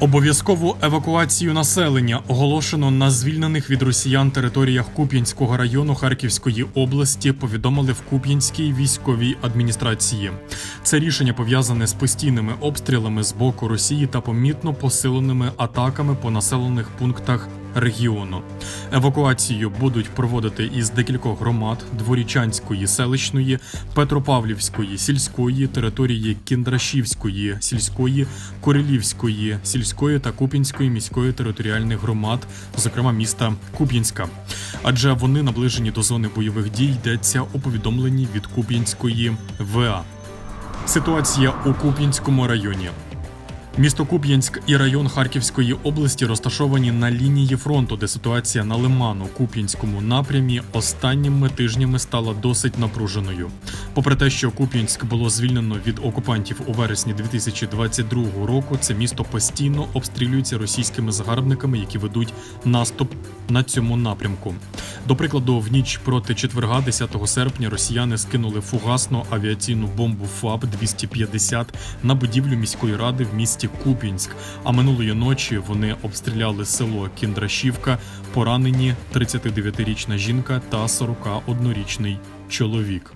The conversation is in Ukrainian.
Обов'язкову евакуацію населення оголошено на звільнених від росіян територіях Куп'янського району Харківської області. Повідомили в Куп'янській військовій адміністрації. Це рішення пов'язане з постійними обстрілами з боку Росії та помітно посиленими атаками по населених пунктах регіону. Евакуацію будуть проводити із декількох громад Дворічанської селищної, Петропавлівської сільської, території Кіндрашівської сільської, Корелівської сільської та Куп'янської міської територіальних громад, зокрема міста Куп'янська. Адже вони наближені до зони бойових дій йдеться у повідомленні від Куп'янської ВА. Ситуація у Куп'янському районі. Місто Куп'янськ і район Харківської області розташовані на лінії фронту, де ситуація на лиману Куп'янському напрямі останніми тижнями стала досить напруженою. Попри те, що Куп'янськ було звільнено від окупантів у вересні 2022 року, це місто постійно обстрілюється російськими загарбниками, які ведуть наступ на цьому напрямку. До прикладу, в ніч проти четверга, 10 серпня, росіяни скинули фугасну авіаційну бомбу ФАБ-250 на будівлю міської ради в місті Куп'янськ. А минулої ночі вони обстріляли село Кіндрашівка, поранені 39-річна жінка та 41-річний чоловік.